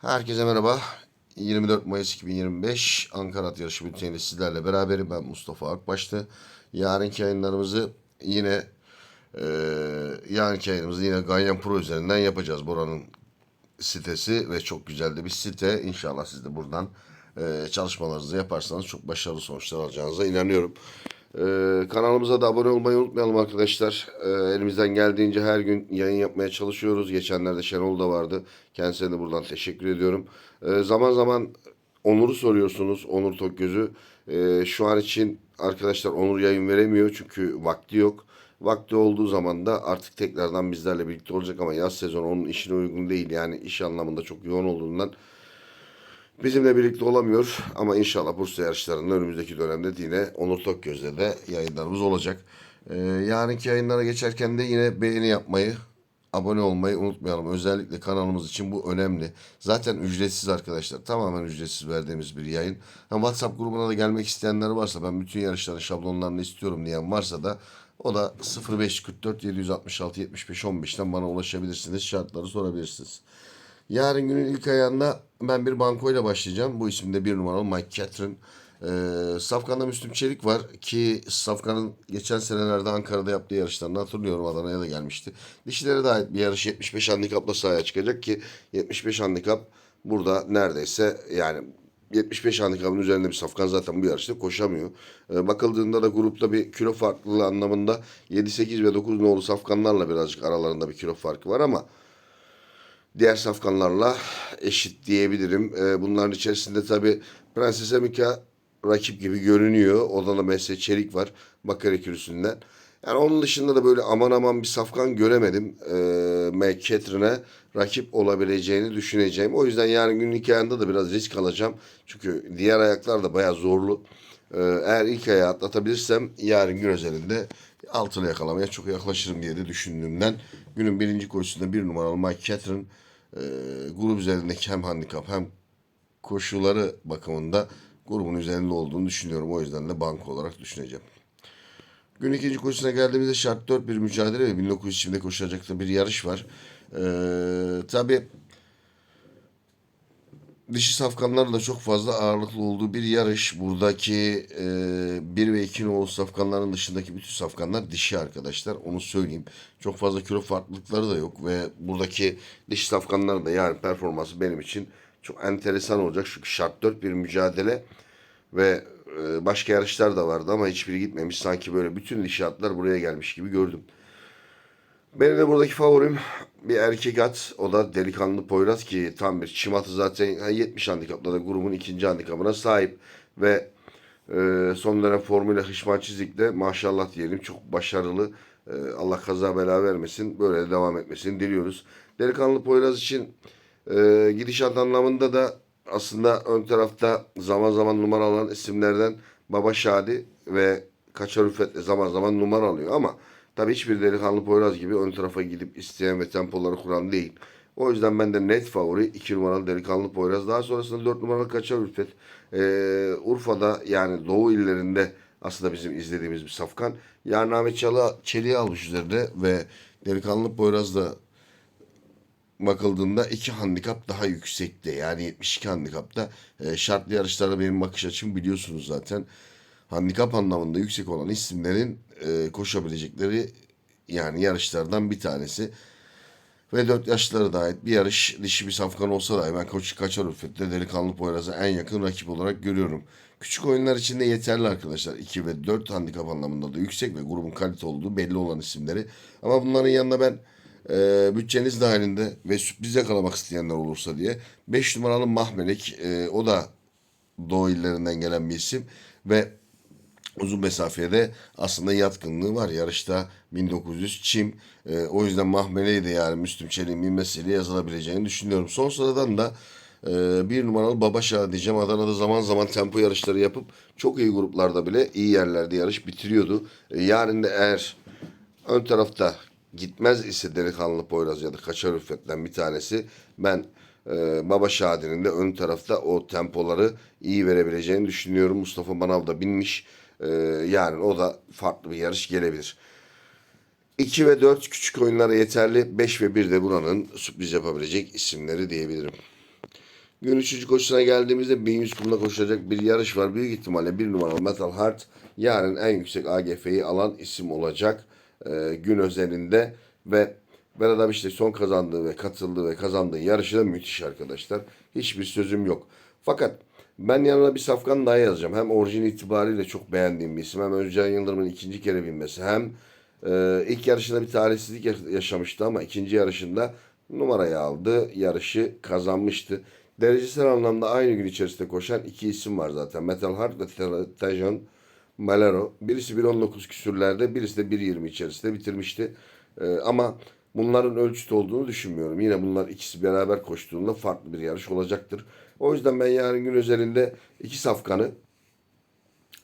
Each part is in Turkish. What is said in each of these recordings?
Herkese merhaba. 24 Mayıs 2025 Ankara At Yarışı bülteniyle sizlerle beraberim. Ben Mustafa Akbaş'tı. Yarınki yayınlarımızı yine e, yarınki yayınımızı yine Ganyan Pro üzerinden yapacağız. Buranın sitesi ve çok güzel de bir site. İnşallah siz de buradan e, çalışmalarınızı yaparsanız çok başarılı sonuçlar alacağınıza inanıyorum. E, kanalımıza da abone olmayı unutmayalım arkadaşlar. E, elimizden geldiğince her gün yayın yapmaya çalışıyoruz. Geçenlerde Şenol da vardı. Kendisine de buradan teşekkür ediyorum. E, zaman zaman Onur'u soruyorsunuz. Onur Tokgöz'ü. E, şu an için arkadaşlar Onur yayın veremiyor çünkü vakti yok. Vakti olduğu zaman da artık tekrardan bizlerle birlikte olacak ama yaz sezonu onun işine uygun değil. Yani iş anlamında çok yoğun olduğundan bizimle birlikte olamıyor. Ama inşallah Bursa yarışlarında önümüzdeki dönemde de yine Onur Tokgöz'de de yayınlarımız olacak. Ee, yarınki yayınlara geçerken de yine beğeni yapmayı, abone olmayı unutmayalım. Özellikle kanalımız için bu önemli. Zaten ücretsiz arkadaşlar. Tamamen ücretsiz verdiğimiz bir yayın. Ha, WhatsApp grubuna da gelmek isteyenler varsa ben bütün yarışların şablonlarını istiyorum diyen varsa da o da 0544 766 75 15'ten bana ulaşabilirsiniz. Şartları sorabilirsiniz. Yarın günün ilk ayağında ben bir bankoyla başlayacağım. Bu isimde bir numaralı Mike Catherine. Ee, Safkan'da Müslüm Çelik var ki Safkan'ın geçen senelerde Ankara'da yaptığı yarışlarını hatırlıyorum. Adana'ya da gelmişti. Dişilere de ait bir yarış 75 handikapla sahaya çıkacak ki 75 handikap burada neredeyse yani 75 handikapın üzerinde bir safkan zaten bu yarışta koşamıyor. Ee, bakıldığında da grupta bir kilo farklılığı anlamında 7-8 ve 9 nolu safkanlarla birazcık aralarında bir kilo farkı var ama diğer safkanlarla eşit diyebilirim. Ee, bunların içerisinde tabi Prenses Emika rakip gibi görünüyor. Da Mesle Çelik var Bakır kürsüsünden. Yani onun dışında da böyle aman aman bir safkan göremedim. Ee, Meg Catherine'e rakip olabileceğini düşüneceğim. O yüzden yarın günün hikayende de biraz risk alacağım. Çünkü diğer ayaklar da bayağı zorlu. Ee, eğer ilk ayağı atlatabilirsem yarın gün özelinde altına yakalamaya çok yaklaşırım diye de düşündüğümden günün birinci koşusunda bir numaralı Mike Catherine e, grup üzerindeki hem handikap hem koşuları bakımında grubun üzerinde olduğunu düşünüyorum. O yüzden de banko olarak düşüneceğim. Gün ikinci koşusuna geldiğimizde şart 4 bir mücadele ve 1900 içinde koşulacak da bir yarış var. Ee, tabii dişi safkanların da çok fazla ağırlıklı olduğu bir yarış. Buradaki e, 1 ve 2 nolu safkanların dışındaki bütün safkanlar dişi arkadaşlar. Onu söyleyeyim. Çok fazla kilo farklılıkları da yok ve buradaki dişi safkanların da yani performansı benim için çok enteresan olacak. Çünkü şart 4 bir mücadele ve e, başka yarışlar da vardı ama hiçbiri gitmemiş. Sanki böyle bütün dişi atlar buraya gelmiş gibi gördüm. Benim de buradaki favorim bir erkek at. O da delikanlı Poyraz ki tam bir çim atı zaten ha, 70 handikapla da grubun ikinci handikapına sahip. Ve e, son dönem Formula Hışman Çizik'te maşallah diyelim çok başarılı. E, Allah kaza bela vermesin. Böyle de devam etmesini diliyoruz. Delikanlı Poyraz için e, gidişat anlamında da aslında ön tarafta zaman zaman numara alan isimlerden Baba Şadi ve Kaçar Üfet'le zaman zaman numara alıyor ama tabii hiçbir delikanlı Poyraz gibi ön tarafa gidip isteyen ve tempoları kuran değil. O yüzden ben de net favori 2 numaralı delikanlı Poyraz. Daha sonrasında 4 numaralı Kaçar Ülfet. Ee, Urfa'da yani Doğu illerinde aslında bizim izlediğimiz bir safkan. Yarın Ahmet Çalı, Çelik'i almış üzerinde ve delikanlı Poyraz da bakıldığında iki handikap daha yüksekte. Yani 72 handikapta e, şartlı yarışlarda benim bakış açım biliyorsunuz zaten. Handikap anlamında yüksek olan isimlerin e, koşabilecekleri yani yarışlardan bir tanesi. Ve 4 yaşlara da ait bir yarış dişi bir safkan olsa da ben Koç Kaçar Ülfet'te delikanlı Poyraz'a en yakın rakip olarak görüyorum. Küçük oyunlar için de yeterli arkadaşlar. 2 ve 4 handikap anlamında da yüksek ve grubun kalite olduğu belli olan isimleri. Ama bunların yanında ben e, bütçeniz dahilinde ve sürpriz yakalamak isteyenler olursa diye 5 numaralı Mahmelek e, o da Doğu illerinden gelen bir isim ve uzun mesafeye de aslında yatkınlığı var. Yarışta 1900 çim. E, o yüzden Mahmele'yi de yani Müslüm Çelik'in bilmesiyle yazılabileceğini düşünüyorum. Son sıradan da e, bir numaralı Babaşa diyeceğim. Adana'da zaman zaman tempo yarışları yapıp çok iyi gruplarda bile iyi yerlerde yarış bitiriyordu. E, yarın da eğer ön tarafta gitmez ise delikanlı Poyraz ya da Kaçar Üffet'ten bir tanesi ben e, Baba Şadi'nin de ön tarafta o tempoları iyi verebileceğini düşünüyorum. Mustafa Manav da binmiş. E, yani o da farklı bir yarış gelebilir. 2 ve 4 küçük oyunlara yeterli. 5 ve 1 de buranın sürpriz yapabilecek isimleri diyebilirim. Gün üçüncü koşusuna geldiğimizde 1100 kumda koşulacak bir yarış var. Büyük ihtimalle bir numaralı Metal Heart yarın en yüksek AGF'yi alan isim olacak e, gün özelinde ve Berat işte son kazandığı ve katıldığı ve kazandığı yarışı da müthiş arkadaşlar. Hiçbir sözüm yok. Fakat ben yanına bir safkan daha yazacağım. Hem orijin itibariyle çok beğendiğim bir isim. Hem Özcan Yıldırım'ın ikinci kere binmesi. Hem e, ilk yarışında bir talihsizlik ya- yaşamıştı ama ikinci yarışında numarayı aldı. Yarışı kazanmıştı. Derecesel anlamda aynı gün içerisinde koşan iki isim var zaten. Metal Heart ve Te- Tejan Malero. Birisi 1.19 küsürlerde, birisi de 1.20 içerisinde bitirmişti. Ee, ama bunların ölçüt olduğunu düşünmüyorum. Yine bunlar ikisi beraber koştuğunda farklı bir yarış olacaktır. O yüzden ben yarın gün özelinde iki safkanı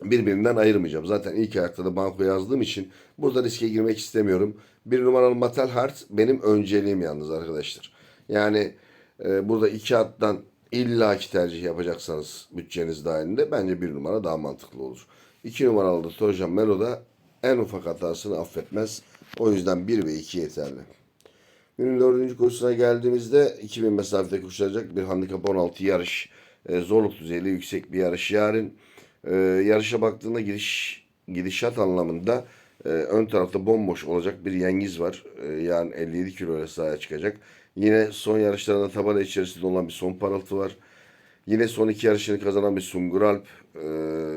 birbirinden ayırmayacağım. Zaten ilk ayakta da banko yazdığım için burada riske girmek istemiyorum. Bir numaralı Metal Heart benim önceliğim yalnız arkadaşlar. Yani e, burada iki attan illaki tercih yapacaksanız bütçeniz dahilinde bence bir numara daha mantıklı olur. İki numaralı da Torjan Melo da en ufak hatasını affetmez. O yüzden 1 ve 2 yeterli. Günün dördüncü koşusuna geldiğimizde 2000 mesafede koşulacak bir handikap 16 yarış. E, zorluk düzeyi yüksek bir yarış. Yarın e, yarışa baktığında gidiş gidişat anlamında e, ön tarafta bomboş olacak bir yengiz var. E, yani 57 kilo sahaya çıkacak. Yine son yarışlarında tabela içerisinde olan bir son parıltı var. Yine son iki yarışını kazanan bir Sungur Alp. E,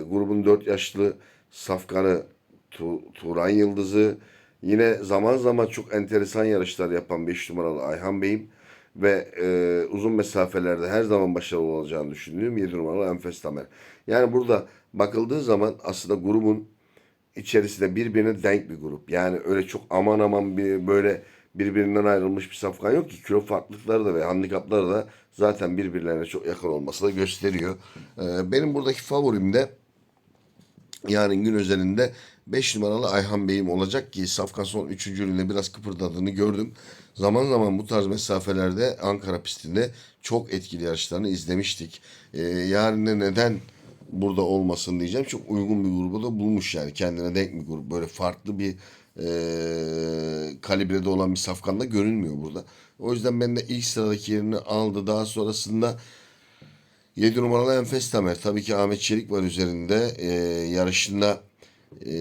grubun 4 yaşlı safkanı Tu- Turan Yıldızı. Yine zaman zaman çok enteresan yarışlar yapan 5 numaralı Ayhan Bey'im. Ve e, uzun mesafelerde her zaman başarılı olacağını düşündüğüm 7 numaralı Enfes Tamer. Yani burada bakıldığı zaman aslında grubun içerisinde birbirine denk bir grup. Yani öyle çok aman aman bir böyle birbirinden ayrılmış bir safkan yok ki. Kilo farklılıkları da ve handikapları da zaten birbirlerine çok yakın olması da gösteriyor. Ee, benim buradaki favorim de yarın gün özelinde 5 numaralı Ayhan Bey'im olacak ki Safkan son 3. ürünle biraz kıpırdadığını gördüm. Zaman zaman bu tarz mesafelerde Ankara pistinde çok etkili yarışlarını izlemiştik. Ee, yarın neden burada olmasın diyeceğim. Çok uygun bir grubu da bulmuş yani. Kendine denk bir grup. Böyle farklı bir e, kalibrede olan bir safkan da görünmüyor burada. O yüzden ben de ilk sıradaki yerini aldı. Daha sonrasında 7 numaralı Enfes Tamer. Tabii ki Ahmet Çelik var üzerinde. Ee, yarışında e,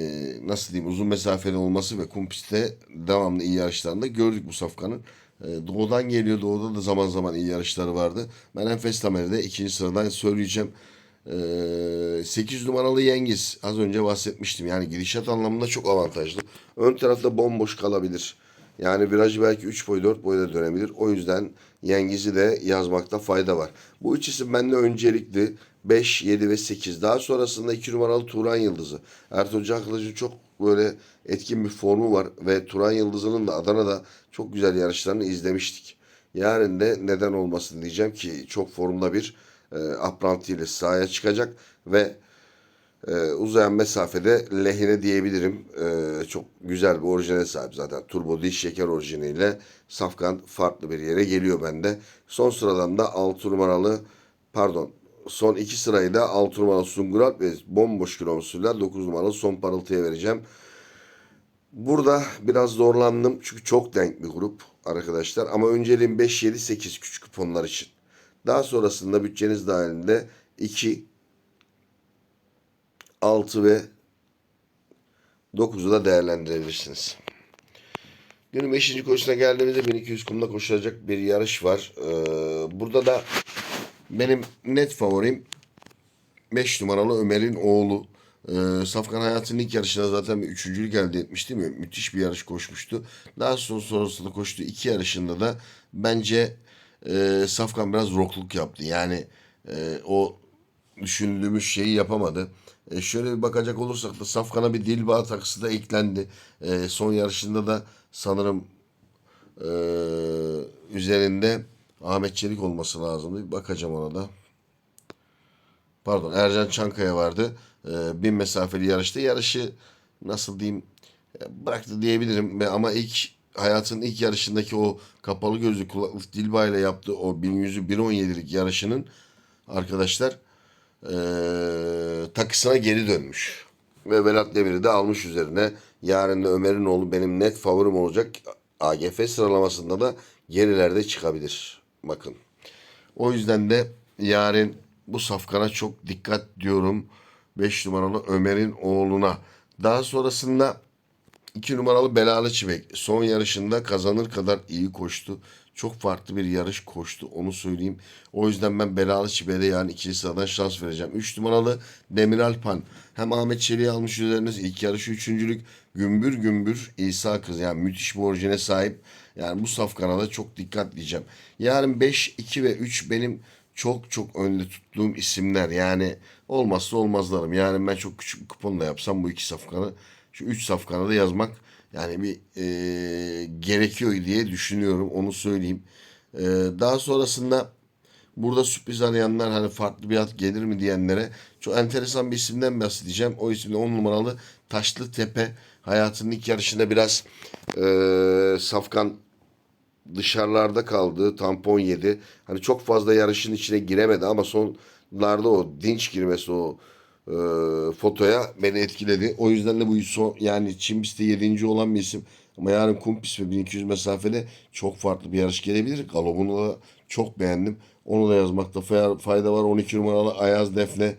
nasıl diyeyim uzun mesafeli olması ve kum pistte devamlı iyi yarışlarında gördük bu safkanın. Ee, doğudan geliyor. Doğuda da zaman zaman iyi yarışları vardı. Ben Enfes Tamer'i de ikinci sıradan söyleyeceğim. Ee, 8 numaralı Yengiz. Az önce bahsetmiştim. Yani gidişat anlamında çok avantajlı. Ön tarafta bomboş kalabilir. Yani virajı belki 3 boy 4 boyda dönebilir. O yüzden Yengiz'i de yazmakta fayda var. Bu üç isim bende öncelikli. 5, 7 ve 8. Daha sonrasında 2 numaralı Turan Yıldızı. Ertuğrul Can Kılıç'ın çok böyle etkin bir formu var. Ve Turan Yıldızı'nın da Adana'da çok güzel yarışlarını izlemiştik. Yarın de neden olmasın diyeceğim ki çok formda bir e, apranti ile sahaya çıkacak ve ee, uzayan mesafede lehine diyebilirim. Ee, çok güzel bir orijine sahip zaten. Turbo diş şeker orijiniyle Safkan farklı bir yere geliyor bende. Son sıradan da 6 numaralı pardon son iki sırayı da 6 numaralı Sungurat ve bomboş kilomuzuyla 9 numaralı son parıltıya vereceğim. Burada biraz zorlandım çünkü çok denk bir grup arkadaşlar. Ama önceliğim 5, 7, 8 küçük kuponlar için. Daha sonrasında bütçeniz dahilinde 2, 6 ve 9'u da değerlendirebilirsiniz. Günün 5. koşusuna geldiğimizde 1200 kumda koşulacak bir yarış var. Ee, burada da benim net favorim 5 numaralı Ömer'in oğlu. Ee, Safkan hayatının ilk yarışında zaten bir üçüncülük elde etmiş değil mi? Müthiş bir yarış koşmuştu. Daha sonra sonrasında koştuğu iki yarışında da bence e, Safkan biraz rokluk yaptı. Yani e, o düşündüğümüz şeyi yapamadı. E, şöyle bir bakacak olursak da Safkan'a bir dil bağı takısı da eklendi. E, son yarışında da sanırım e, üzerinde Ahmet Çelik olması lazımdı. Bir bakacağım ona da. Pardon Ercan Çankaya vardı. E, bin mesafeli yarışta. Yarışı nasıl diyeyim e, bıraktı diyebilirim. Ama ilk hayatının ilk yarışındaki o kapalı gözlü kulaklık Dilba ile yaptığı o 1100'ü 1.17'lik yarışının arkadaşlar e, takısına geri dönmüş. Ve Velat Demir'i de almış üzerine. Yarın da Ömer'in oğlu benim net favorim olacak. AGF sıralamasında da gerilerde çıkabilir. Bakın. O yüzden de yarın bu safkana çok dikkat diyorum. 5 numaralı Ömer'in oğluna. Daha sonrasında 2 numaralı Belalı Çivek son yarışında kazanır kadar iyi koştu. Çok farklı bir yarış koştu onu söyleyeyim. O yüzden ben Belalı Çive'de yani ikinci sıradan şans vereceğim. 3 numaralı Demiral Pan. Hem Ahmet Çelik'i almış üzeriniz ilk yarışı üçüncülük. Gümbür gümbür İsa Kız yani müthiş bir orijine sahip. Yani bu safkana da çok dikkat diyeceğim. Yarın 5, 2 ve 3 benim çok çok önde tuttuğum isimler. Yani olmazsa olmazlarım. Yani ben çok küçük bir kupon da yapsam bu iki safkanı şu üç safkanı da yazmak yani bir e, gerekiyor diye düşünüyorum. Onu söyleyeyim. E, daha sonrasında burada sürpriz arayanlar hani farklı bir at gelir mi diyenlere çok enteresan bir isimden bahsedeceğim. O isimde 10 numaralı Taşlı Tepe hayatının ilk yarışında biraz e, safkan dışarılarda kaldı. Tampon yedi. Hani çok fazla yarışın içine giremedi ama sonlarda o dinç girmesi o e, fotoya beni etkiledi. O yüzden de bu son, yani Çin pistte 7. olan bir isim. Ama yarın kum pist ve 1200 mesafede çok farklı bir yarış gelebilir. Galop'unu da çok beğendim. Onu da yazmakta fay- fayda var. 12 numaralı Ayaz Defne.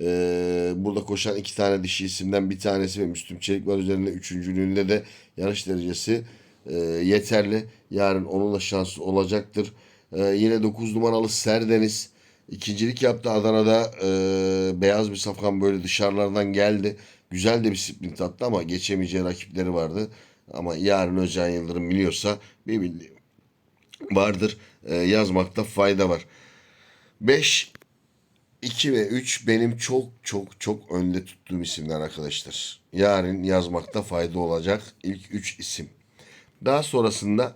E, burada koşan iki tane dişi isimden bir tanesi ve Müslüm Çelik var üzerinde. Üçüncülüğünde de yarış derecesi e, yeterli. Yarın onun da şansı olacaktır. E, yine 9 numaralı Serdeniz ikincilik yaptı Adana'da. E, beyaz bir safkan böyle dışarılardan geldi. Güzel de bir sprint attı ama geçemeyeceği rakipleri vardı. Ama yarın Özcan Yıldırım biliyorsa bir bildiği vardır. E, yazmakta fayda var. 5 2 ve 3 benim çok çok çok önde tuttuğum isimler arkadaşlar. Yarın yazmakta fayda olacak ilk 3 isim. Daha sonrasında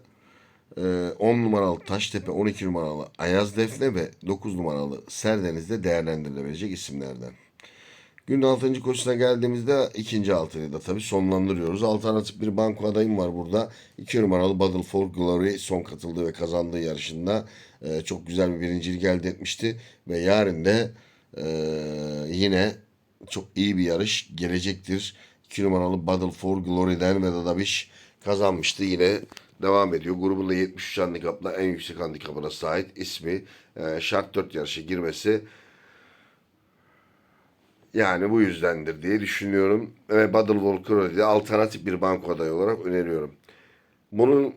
e, 10 numaralı Taştepe, 12 numaralı Ayaz Defne ve 9 numaralı Serdeniz'de değerlendirilebilecek isimlerden. Günün 6. koşusuna geldiğimizde ikinci altıyı da tabii sonlandırıyoruz. Alternatif bir banko adayım var burada. 2 numaralı Battle for Glory son katıldığı ve kazandığı yarışında e, çok güzel bir birincilik elde etmişti. Ve yarın da e, yine çok iyi bir yarış gelecektir. 2 numaralı Battle for Glory'den ve Dadabiş kazanmıştı. Yine devam ediyor. Grubunda 73 handikapla en yüksek handikapına sahip ismi e, şart 4 yarışa girmesi yani bu yüzdendir diye düşünüyorum. Ve Battle Volcano'yu de alternatif bir banko adayı olarak öneriyorum. Bunun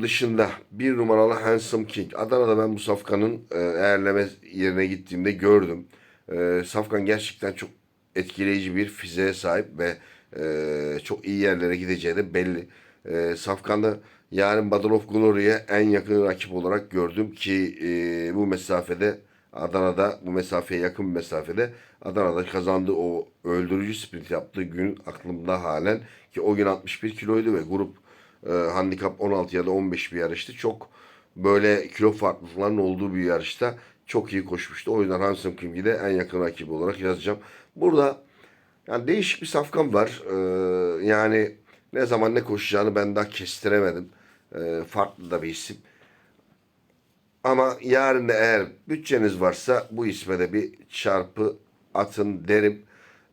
dışında bir numaralı Handsome King. Adana'da ben bu safkanın e, eğerleme yerine gittiğimde gördüm. E, safkan gerçekten çok etkileyici bir fiziğe sahip ve e, çok iyi yerlere gideceği de belli. E, Safkan'da yarın Battle of Glory'ye en yakın rakip olarak gördüm ki e, bu mesafede Adana'da bu mesafeye yakın bir mesafede Adana'da kazandığı o öldürücü sprint yaptığı gün aklımda halen ki o gün 61 kiloydu ve grup e, handikap 16 ya da 15 bir yarıştı. Çok böyle kilo farklılıklarının olduğu bir yarışta çok iyi koşmuştu. O yüzden Hansen King'i de en yakın rakibi olarak yazacağım. Burada yani değişik bir safkan var. Ee, yani ne zaman ne koşacağını ben daha kestiremedim. Ee, farklı da bir isim. Ama yarın eğer bütçeniz varsa bu isme de bir çarpı atın derim.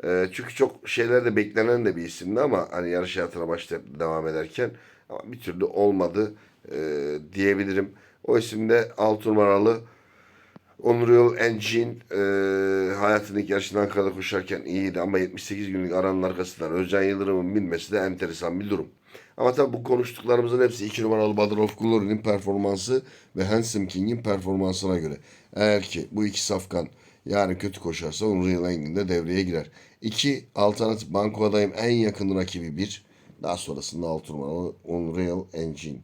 Ee, çünkü çok şeyler de beklenen de bir isimdi ama hani yarış hayatına başlayıp devam ederken ama bir türlü olmadı e, diyebilirim. O isimde 6 numaralı Unreal Engine e, hayatının ilk yarışından Ankara'da koşarken iyiydi ama 78 günlük aranın arkasından Özcan Yıldırım'ın binmesi de enteresan bir durum. Ama tabii bu konuştuklarımızın hepsi 2 numaralı Battle of Glory'nin performansı ve Handsome King'in performansına göre. Eğer ki bu iki safkan yarın kötü koşarsa Unreal Engine de devreye girer. 2 alternatif banko adayım en yakın rakibi 1. Daha sonrasında 6 numaralı Unreal Engine.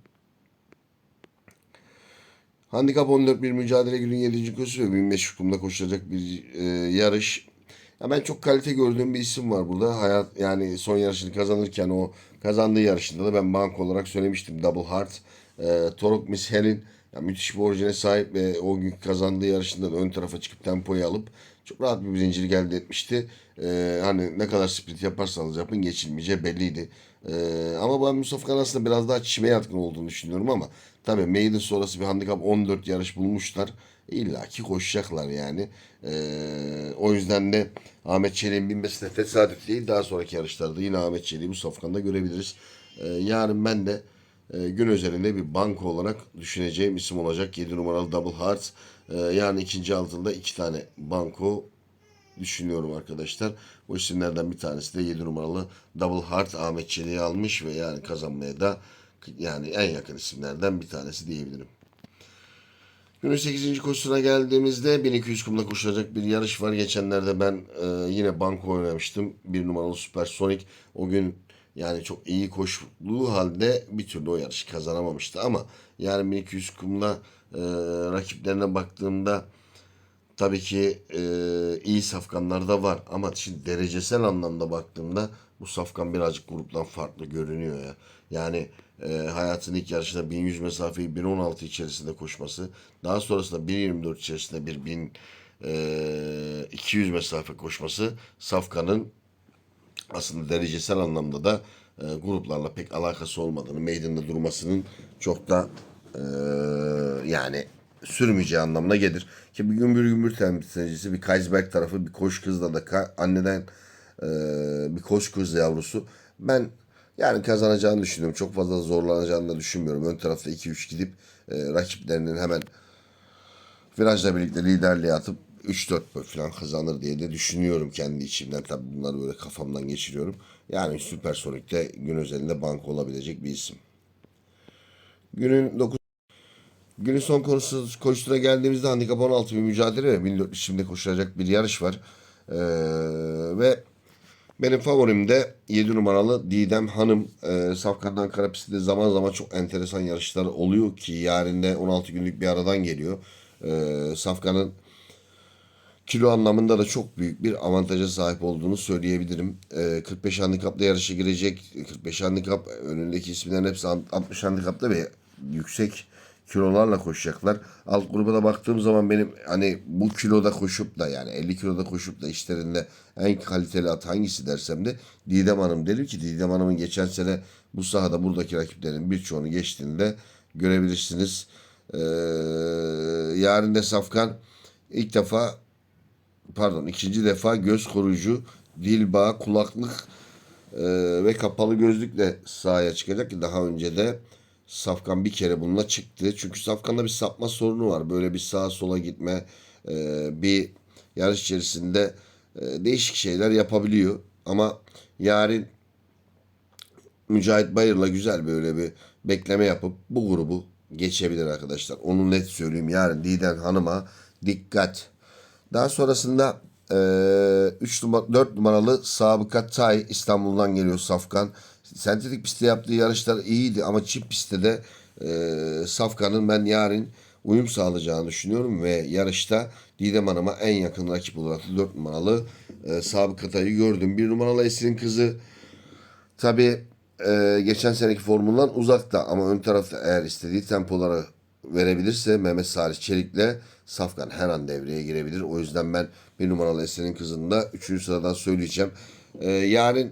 Handikap 14 bir mücadele günün 7. koşusu ve 1500 kumda koşulacak bir e, yarış. Ya ben çok kalite gördüğüm bir isim var burada. Hayat yani son yarışını kazanırken o kazandığı yarışında da ben bank olarak söylemiştim. Double Heart. E, Torok Miss Hell'in ya müthiş bir orijine sahip ve o gün kazandığı yarışında da ön tarafa çıkıp tempoyu alıp çok rahat bir birincilik elde etmişti. E, hani ne kadar sprint yaparsanız yapın geçilmeyeceği belliydi. E, ama ben Mustafa Kan aslında biraz daha çime yatkın olduğunu düşünüyorum ama tabii Maiden sonrası bir handikap 14 yarış bulmuşlar. İlla ki koşacaklar yani. Ee, o yüzden de Ahmet Çelik'in binmesi de tesadüf değil. Daha sonraki yarışlarda yine Ahmet Çelik'i bu safkanda görebiliriz. Ee, yarın ben de e, gün özelinde bir banko olarak düşüneceğim isim olacak. 7 numaralı Double Heart. E, yani ikinci altında iki tane banko düşünüyorum arkadaşlar. Bu isimlerden bir tanesi de 7 numaralı Double Heart Ahmet Çelik'i almış ve yani kazanmaya da yani en yakın isimlerden bir tanesi diyebilirim. Günün 8. koşusuna geldiğimizde 1200 kumda koşulacak bir yarış var. Geçenlerde ben e, yine banko oynamıştım. Bir numaralı Supersonic. O gün yani çok iyi koştuğu halde bir türlü o yarışı kazanamamıştı. Ama yani 1200 kumda e, rakiplerine baktığımda tabii ki e, iyi safkanlar da var. Ama şimdi derecesel anlamda baktığımda bu safkan birazcık gruptan farklı görünüyor ya. Yani e, hayatın ilk yarışında 1100 mesafeyi 1.16 içerisinde koşması. Daha sonrasında 1.24 içerisinde bir 1200 mesafe koşması Safkan'ın aslında derecesel anlamda da e, gruplarla pek alakası olmadığını, meydanda durmasının çok da e, yani sürmeyeceği anlamına gelir. Ki bir gümbür gümbür temsilcisi bir Kaysberg tarafı bir koş kızla da anneden e, bir koş kız yavrusu. Ben yani kazanacağını düşünüyorum. Çok fazla zorlanacağını da düşünmüyorum. Ön tarafta 2-3 gidip e, rakiplerinin hemen virajla birlikte liderliğe atıp 3-4 boy falan kazanır diye de düşünüyorum kendi içimden. Tabii bunları böyle kafamdan geçiriyorum. Yani Süpersonik'te gün özelinde banka olabilecek bir isim. Günün 9 Günün son konusu koşusuna geldiğimizde handikap 16 bir mücadele ve 1400 şimdi koşulacak bir yarış var. Ee, ve benim favorim de 7 numaralı Didem Hanım. Ee, Safkan'dan Ankara pistte zaman zaman çok enteresan yarışlar oluyor ki yarın da 16 günlük bir aradan geliyor. Ee, Safkan'ın kilo anlamında da çok büyük bir avantaja sahip olduğunu söyleyebilirim. Ee, 45 handikapla yarışa girecek. 45 handikap önündeki isimlerin hepsi 60 handikapta ve yüksek kilolarla koşacaklar. Alt gruba da baktığım zaman benim hani bu kiloda koşup da yani 50 kiloda koşup da işlerinde en kaliteli at hangisi dersem de Didem Hanım derim ki Didem Hanım'ın geçen sene bu sahada buradaki rakiplerin birçoğunu geçtiğini de görebilirsiniz. Ee, yarın da Safkan ilk defa pardon ikinci defa göz koruyucu, dil bağı, kulaklık e, ve kapalı gözlükle sahaya çıkacak ki daha önce de Safkan bir kere bununla çıktı. Çünkü Safkan'da bir sapma sorunu var. Böyle bir sağa sola gitme, e, bir yarış içerisinde e, değişik şeyler yapabiliyor. Ama yarın Mücahit Bayır'la güzel böyle bir bekleme yapıp bu grubu geçebilir arkadaşlar. Onu net söyleyeyim. Yarın Didem Hanım'a dikkat. Daha sonrasında 3 numara 4 numaralı Sabıka Tay İstanbul'dan geliyor Safkan. Sentetik pistte yaptığı yarışlar iyiydi ama çift pistte de e, Safkan'ın ben yarın uyum sağlayacağını düşünüyorum ve yarışta Didem Hanım'a en yakın rakip olarak 4 numaralı e, Sabıka Tay'ı gördüm. 1 numaralı Esin'in kızı Tabii e, geçen seneki formülden uzakta ama ön tarafta eğer istediği tempoları verebilirse Mehmet Salih Çelik'le Safkan her an devreye girebilir. O yüzden ben bir numaralı Esen'in kızını da 3. sıradan söyleyeceğim. E, yarın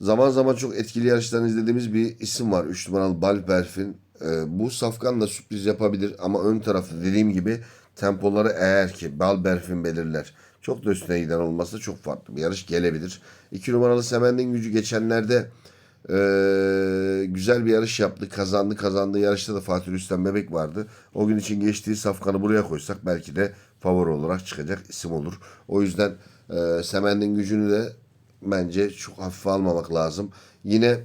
zaman zaman çok etkili yarışlarını izlediğimiz bir isim var. 3 numaralı Balberfin. E, bu Safkan da sürpriz yapabilir ama ön tarafta dediğim gibi tempoları eğer ki Balberfin belirler. Çok da üstüne giden olmazsa çok farklı bir yarış gelebilir. 2 numaralı Semen'in gücü geçenlerde e, güzel bir yarış yaptı. Kazandı. Kazandığı yarışta da Fatih Rüstem Bebek vardı. O gün için geçtiği safkanı buraya koysak belki de favori olarak çıkacak isim olur. O yüzden e, Semen'in gücünü de bence çok hafife almamak lazım. Yine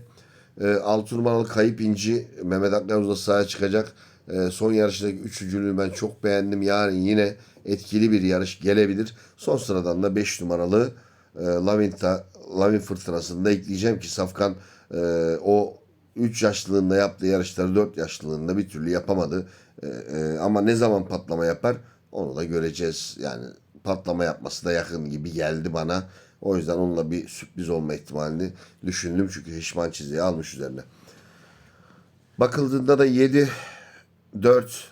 e, 6 numaralı Kayıp İnci Mehmet Akdeniz da sahaya çıkacak. E, son yarıştaki üçüncülüğü ben çok beğendim. Yarın yine etkili bir yarış gelebilir. Son sıradan da 5 numaralı e, Lavinta, Lavin fırtınasını da ekleyeceğim ki Safkan e, o 3 yaşlılığında yaptığı yarışları 4 yaşlılığında bir türlü yapamadı. E, e, ama ne zaman patlama yapar onu da göreceğiz. Yani patlama yapması da yakın gibi geldi bana. O yüzden onunla bir sürpriz olma ihtimalini düşündüm. Çünkü Hişman çiziği almış üzerine. Bakıldığında da 7, 4,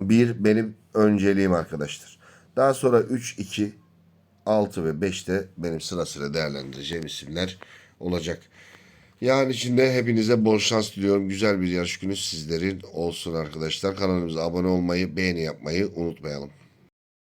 1 benim önceliğim arkadaşlar. Daha sonra 3, 2, 6 ve 5 de benim sıra sıra değerlendireceğim isimler olacak. Yani içinde hepinize bol şans diliyorum. Güzel bir yarış günü sizlerin olsun arkadaşlar. Kanalımıza abone olmayı, beğeni yapmayı unutmayalım.